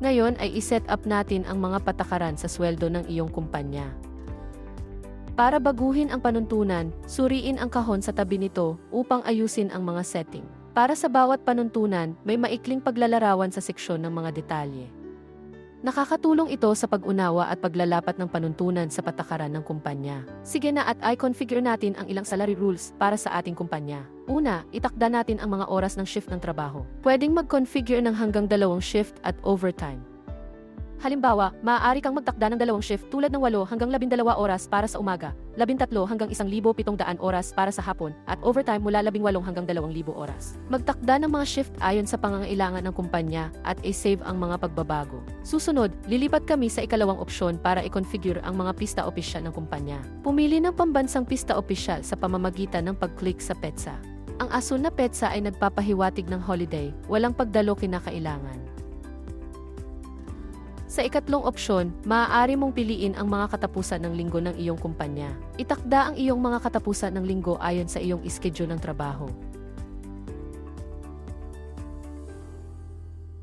Ngayon ay iset up natin ang mga patakaran sa sweldo ng iyong kumpanya. Para baguhin ang panuntunan, suriin ang kahon sa tabi nito upang ayusin ang mga setting. Para sa bawat panuntunan, may maikling paglalarawan sa seksyon ng mga detalye. Nakakatulong ito sa pag-unawa at paglalapat ng panuntunan sa patakaran ng kumpanya. Sige na at i-configure natin ang ilang salary rules para sa ating kumpanya. Una, itakda natin ang mga oras ng shift ng trabaho. Pwedeng mag-configure ng hanggang dalawang shift at overtime. Halimbawa, maaari kang magtakda ng dalawang shift tulad ng 8 hanggang 12 oras para sa umaga, 13 hanggang 1,700 oras para sa hapon, at overtime mula 18 hanggang 2,000 oras. Magtakda ng mga shift ayon sa pangangailangan ng kumpanya at i-save ang mga pagbabago. Susunod, lilipat kami sa ikalawang opsyon para i-configure ang mga pista opisyal ng kumpanya. Pumili ng pambansang pista opisyal sa pamamagitan ng pag-click sa PETSA. Ang aso na PETSA ay nagpapahiwatig ng holiday, walang pagdalo kinakailangan. Sa ikatlong opsyon, maaari mong piliin ang mga katapusan ng linggo ng iyong kumpanya. Itakda ang iyong mga katapusan ng linggo ayon sa iyong schedule ng trabaho.